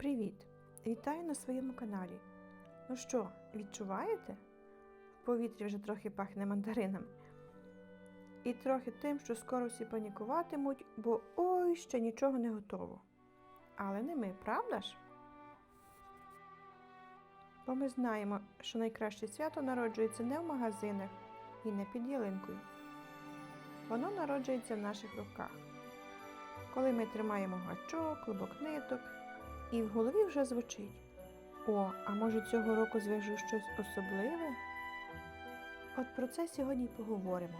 Привіт! Вітаю на своєму каналі. Ну що, відчуваєте? В повітрі вже трохи пахне мандаринами. І трохи тим, що скоро всі панікуватимуть, бо ой, ще нічого не готово. Але не ми, правда ж? Бо ми знаємо, що найкраще свято народжується не в магазинах і не під ялинкою. Воно народжується в наших руках. Коли ми тримаємо гачок, клубок ниток, і в голові вже звучить: О, а може цього року зв'яжу щось особливе? От про це сьогодні поговоримо: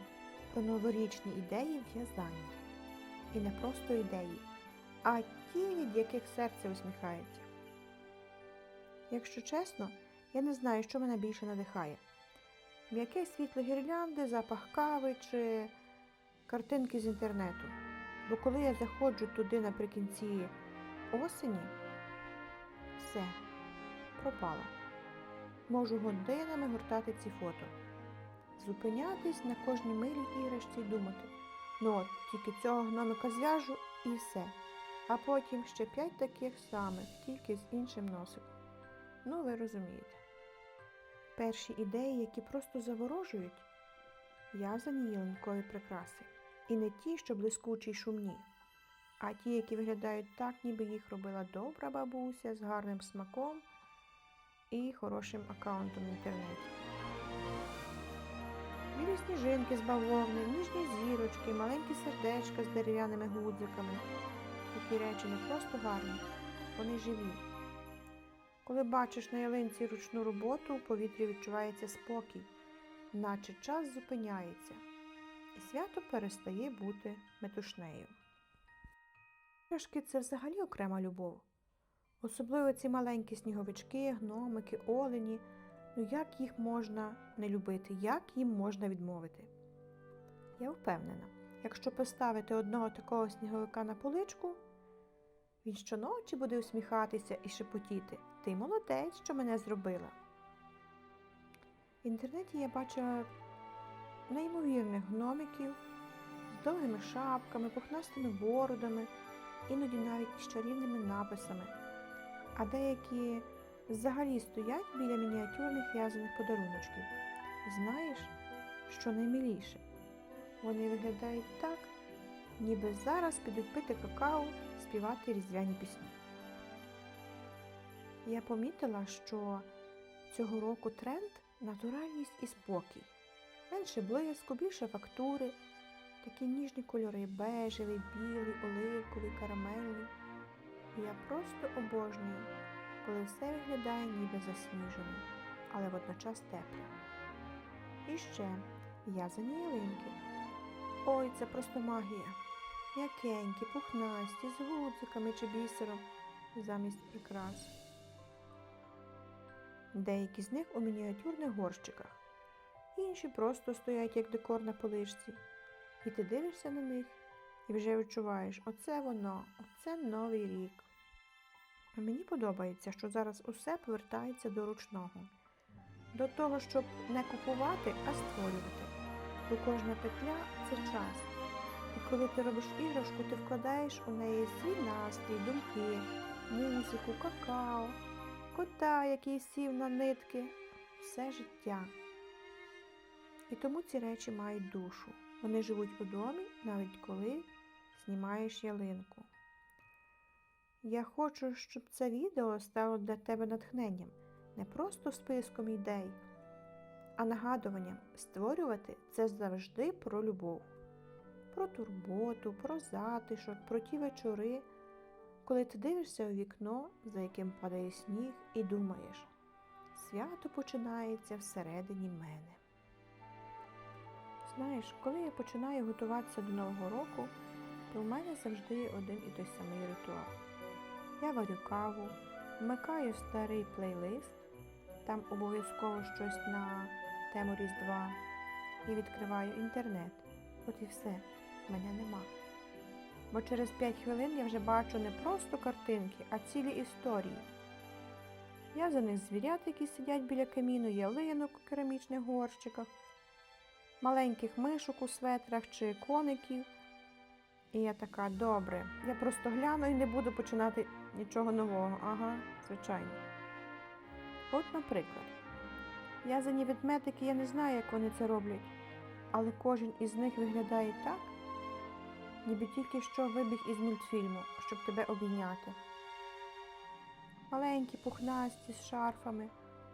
про новорічні ідеї в'язання. І не просто ідеї, а ті, від яких серце усміхається. Якщо чесно, я не знаю, що мене більше надихає. М'яке світло гірлянди, запах кави чи картинки з інтернету. Бо коли я заходжу туди наприкінці осені, все, пропала. Можу годинами гортати ці фото, зупинятись на кожній милій іграшці і думати, ну от, тільки цього гномика зв'яжу і все. А потім ще п'ять таких самих, тільки з іншим носиком. Ну, ви розумієте. Перші ідеї, які просто заворожують, в'язані ялинкові прикраси. І не ті, що блискучі й шумні, а ті, які виглядають так, ніби їх робила добра бабуся з гарним смаком і хорошим аккаунтом в інтернеті. Білі сніжинки з бавовни, ніжні зірочки, маленькі сердечка з дерев'яними гудзиками. Такі речі не просто гарні, вони живі. Коли бачиш на ялинці ручну роботу, у повітрі відчувається спокій, наче час зупиняється, і свято перестає бути метушнею. Іграшки – це взагалі окрема любов. Особливо ці маленькі сніговички, гномики, олені. Ну як їх можна не любити, як їм можна відмовити? Я впевнена, якщо поставити одного такого сніговика на поличку, він щоночі буде усміхатися і шепотіти Ти молодець, що мене зробила. В інтернеті я бачила неймовірних гномиків з довгими шапками, пухнастими бородами, іноді навіть із чарівними написами, а деякі взагалі стоять біля мініатюрних в'язаних подаруночків. Знаєш, що наймиліше? Вони виглядають так, ніби зараз підуть пити какао, співати різдвяні пісні. Я помітила, що цього року тренд натуральність і спокій. Менше блиску, більше фактури, такі ніжні кольори бежевий, білий, оливковий, карамельний. І я просто обожнюю, коли все виглядає ніби засніжено, але водночас тепле. І ще в'язані ялинки. Ой, це просто магія. М'якенькі, пухнасті, з гудзиками чи бісером замість прикрас. Деякі з них у мініатюрних горщиках, інші просто стоять як декор на полишці. І ти дивишся на них і вже відчуваєш, оце воно, оце новий рік. Мені подобається, що зараз усе повертається до ручного, до того, щоб не купувати, а створювати. Бо кожна петля це час. І коли ти робиш іграшку, ти вкладаєш у неї свій настрій, думки, музику, какао, кота, який сів на нитки, все життя. І тому ці речі мають душу. Вони живуть у домі, навіть коли знімаєш ялинку. Я хочу, щоб це відео стало для тебе натхненням, не просто списком ідей, а нагадуванням створювати це завжди про любов, про турботу, про затишок, про ті вечори, коли ти дивишся у вікно, за яким падає сніг, і думаєш, свято починається всередині мене. Знаєш, коли я починаю готуватися до Нового року, то в мене завжди є один і той самий ритуал. Я варю каву, вмикаю старий плейлист, там обов'язково щось на тему Різдва, і відкриваю інтернет. От і все, мене нема. Бо через 5 хвилин я вже бачу не просто картинки, а цілі історії. Я за них звірят, які сидять біля каміну, ялинок у керамічних горщиках, маленьких мишок у светрах чи коників. І я така, добре, я просто гляну і не буду починати нічого нового. Ага, звичайно. От, наприклад, в'язані ведмедики, я не знаю, як вони це роблять, але кожен із них виглядає так, ніби тільки що вибіг із мультфільму, щоб тебе обійняти. Маленькі, пухнасті, з шарфами,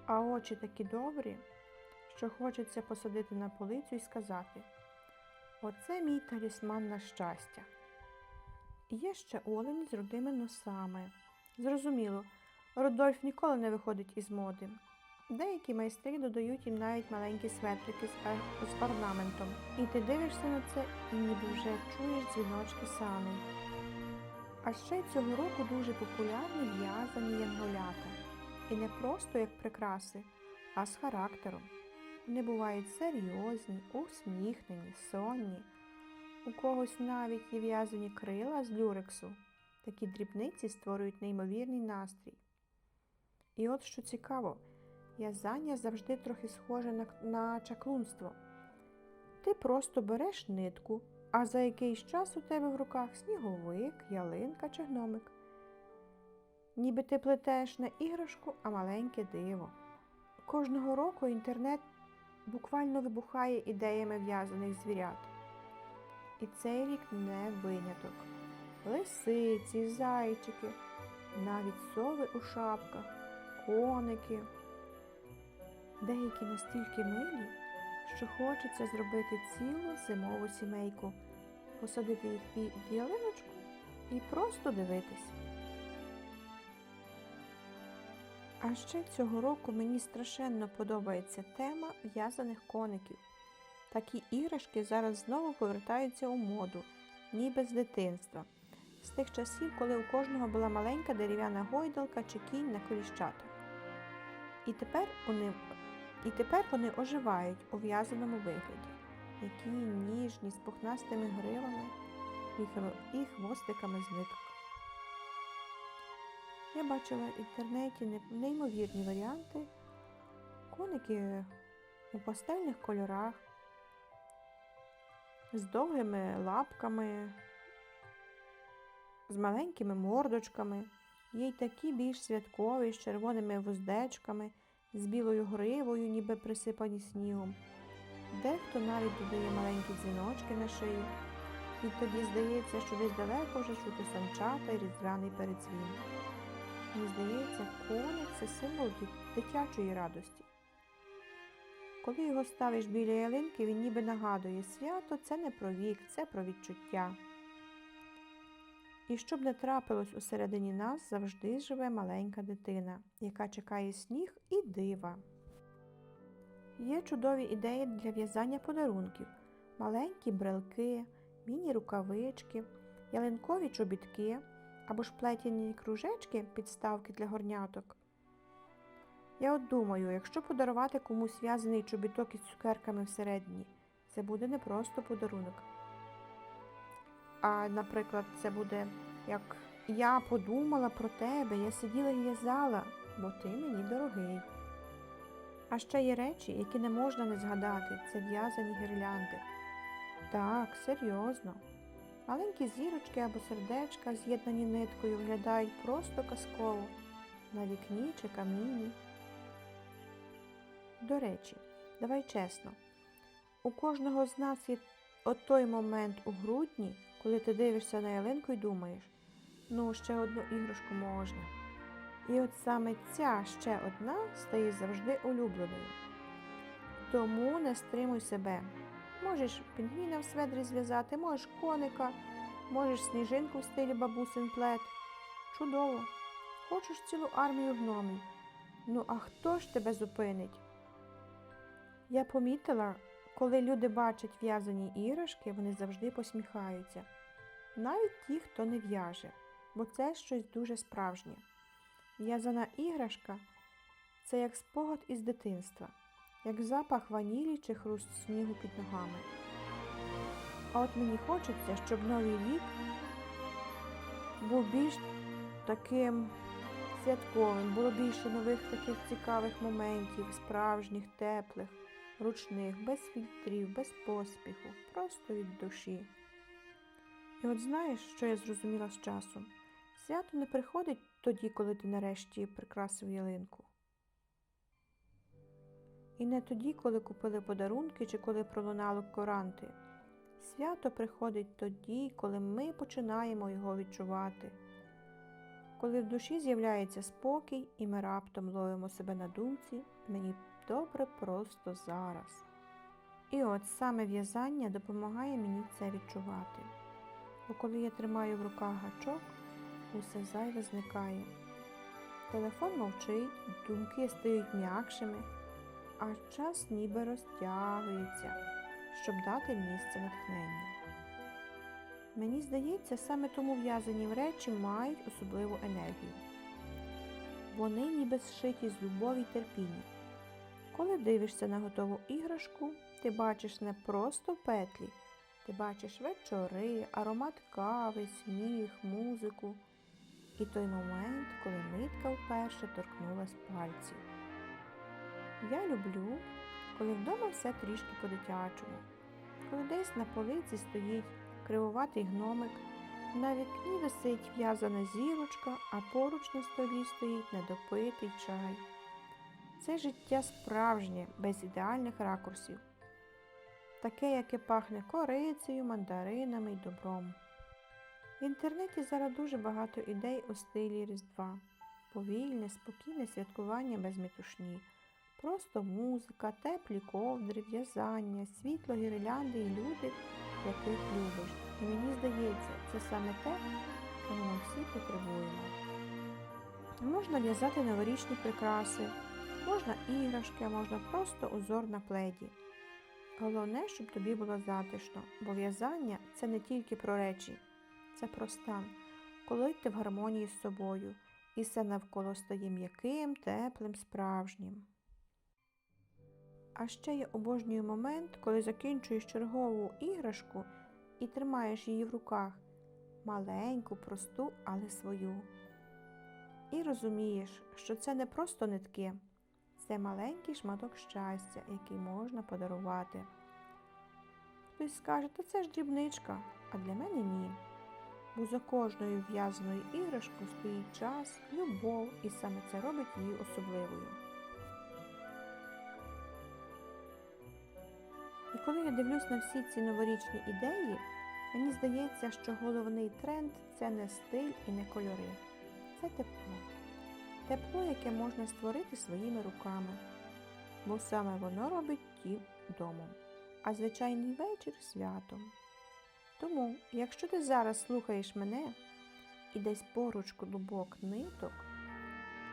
а очі такі добрі, що хочеться посадити на полицю і сказати: Оце мій талісман на щастя. Є ще олень з рудими носами. Зрозуміло, Рудольф ніколи не виходить із моди. Деякі майстри додають їм навіть маленькі светрики з, орнаментом. І ти дивишся на це і ніби вже чуєш дзвіночки сани. А ще цього року дуже популярні в'язані янголята. І не просто як прикраси, а з характером. Вони бувають серйозні, усміхнені, сонні. У когось навіть є в'язані крила з люрексу. Такі дрібниці створюють неймовірний настрій. І от що цікаво, в'язання завжди трохи схоже на, на чаклунство. Ти просто береш нитку, а за якийсь час у тебе в руках сніговик, ялинка чи гномик. Ніби ти плетеш не іграшку, а маленьке диво. Кожного року інтернет буквально вибухає ідеями в'язаних звірят. І цей рік не виняток. Лисиці, зайчики, навіть сови у шапках, коники. Деякі настільки милі, що хочеться зробити цілу зимову сімейку, посадити їх під ялиночку і просто дивитись. А ще цього року мені страшенно подобається тема в'язаних коників. Такі іграшки зараз знову повертаються у моду, ніби з дитинства, з тих часів, коли у кожного була маленька дерев'яна гойдалка чи кінь на коліщатах. І тепер вони, і тепер вони оживають у в'язаному вигляді, які ніжні з пухнастими гривами і хвостиками з ниток. Я бачила в інтернеті неймовірні варіанти, коники у пастельних кольорах, з довгими лапками, з маленькими мордочками, є й такі більш святкові з червоними вуздечками, з білою гривою, ніби присипані снігом. Дехто навіть додає маленькі дзвіночки на шию, і тоді здається, що десь далеко вже чути санчата і різдвяний передзвін. Мені здається, коник це символ дитячої радості. Коли його ставиш біля ялинки, він ніби нагадує свято це не про вік, це про відчуття. І щоб не трапилось усередині нас, завжди живе маленька дитина, яка чекає сніг і дива. Є чудові ідеї для в'язання подарунків: маленькі брелки, міні-рукавички, ялинкові чобітки або ж плетяні кружечки підставки для горняток. Я от думаю, якщо подарувати комусь в'язаний чобіток із цукерками всередині, це буде не просто подарунок. А, наприклад, це буде як я подумала про тебе, я сиділа і в'язала, бо ти мені дорогий. А ще є речі, які не можна не згадати, це в'язані гірлянди. Так, серйозно. Маленькі зірочки або сердечка, з'єднані ниткою, виглядають просто казково на вікні чи каміні. До речі, давай чесно, у кожного з нас є от той момент у грудні, коли ти дивишся на ялинку і думаєш, ну, ще одну іграшку можна. І от саме ця ще одна стає завжди улюбленою. Тому не стримуй себе. Можеш пінгвіна в сведрі зв'язати, можеш коника, можеш сніжинку в стилі бабусин плед. Чудово! Хочеш цілу армію гномів. Ну а хто ж тебе зупинить? Я помітила, коли люди бачать в'язані іграшки, вони завжди посміхаються. Навіть ті, хто не в'яже, бо це щось дуже справжнє. В'язана іграшка це як спогад із дитинства, як запах ванілі чи хруст снігу під ногами. А от мені хочеться, щоб новий рік був більш таким святковим, було більше нових таких цікавих моментів, справжніх, теплих, ручних, без фільтрів, без поспіху, просто від душі. І от знаєш, що я зрозуміла з часом? Свято не приходить тоді, коли ти нарешті прикрасив ялинку. І не тоді, коли купили подарунки чи коли пролунали коранти. Свято приходить тоді, коли ми починаємо його відчувати, коли в душі з'являється спокій, і ми раптом ловимо себе на думці, мені добре просто зараз. І от саме в'язання допомагає мені це відчувати. Бо коли я тримаю в руках гачок, усе зайве зникає. Телефон мовчить, думки стають м'якшими, а час ніби розтягується, щоб дати місце натхненню. Мені здається, саме тому в'язані речі мають особливу енергію. Вони ніби зшиті з любові й терпіння. Коли дивишся на готову іграшку, ти бачиш не просто петлі, ти бачиш вечори, аромат кави, сміх, музику і той момент, коли нитка вперше торкнулась пальців. Я люблю, коли вдома все трішки по-дитячому, коли десь на полиці стоїть кривуватий гномик, на вікні висить в'язана зірочка, а поруч на столі стоїть недопитий чай. Це життя справжнє, без ідеальних ракурсів, таке, яке пахне корицею, мандаринами й добром. В інтернеті зараз дуже багато ідей у стилі Різдва, повільне, спокійне святкування без метушні, просто музика, теплі ковдри, в'язання, світло, гірлянди і люди, яких любиш. І мені здається, це саме те, чого ми всі потребуємо. Можна в'язати новорічні прикраси, можна іграшки, а можна просто узор на пледі. Головне, щоб тобі було затишно, бо в'язання це не тільки про речі, це про стан, коли ти в гармонії з собою, і все навколо стає м'яким, теплим, справжнім. А ще я обожнюю момент, коли закінчуєш чергову іграшку і тримаєш її в руках маленьку, просту, але свою. І розумієш, що це не просто нитки, це маленький шматок щастя, який можна подарувати. Хтось скаже, то це ж дрібничка, а для мене ні. Бо за кожною в'язаною іграшкою стоїть час, любов, і саме це робить її особливою. Коли я дивлюсь на всі ці новорічні ідеї, мені здається, що головний тренд це не стиль і не кольори, це тепло. Тепло, яке можна створити своїми руками, бо саме воно робить дім домом, а звичайний вечір святом. Тому, якщо ти зараз слухаєш мене і десь поруч клубок ниток,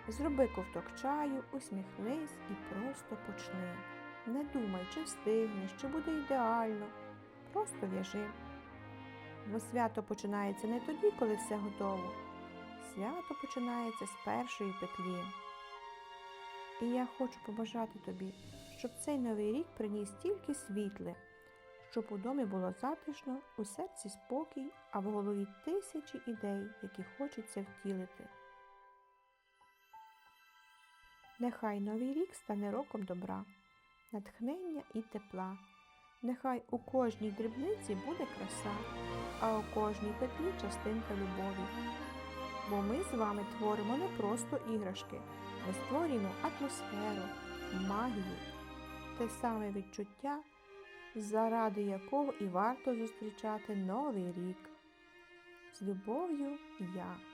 зроби ковток чаю, усміхнись і просто почни. Не думай, чи встигнеш, чи буде ідеально. Просто в'яжи. Бо свято починається не тоді, коли все готово. Свято починається з першої петлі. І я хочу побажати тобі, щоб цей новий рік приніс тільки світле, щоб у домі було затишно, у серці спокій, а в голові тисячі ідей, які хочеться втілити. Нехай новий рік стане роком добра, натхнення і тепла. Нехай у кожній дрібниці буде краса, а у кожній петлі частинка любові. Бо ми з вами творимо не просто іграшки, ми створюємо атмосферу, магію, те саме відчуття, заради якого і варто зустрічати новий рік. З любов'ю я.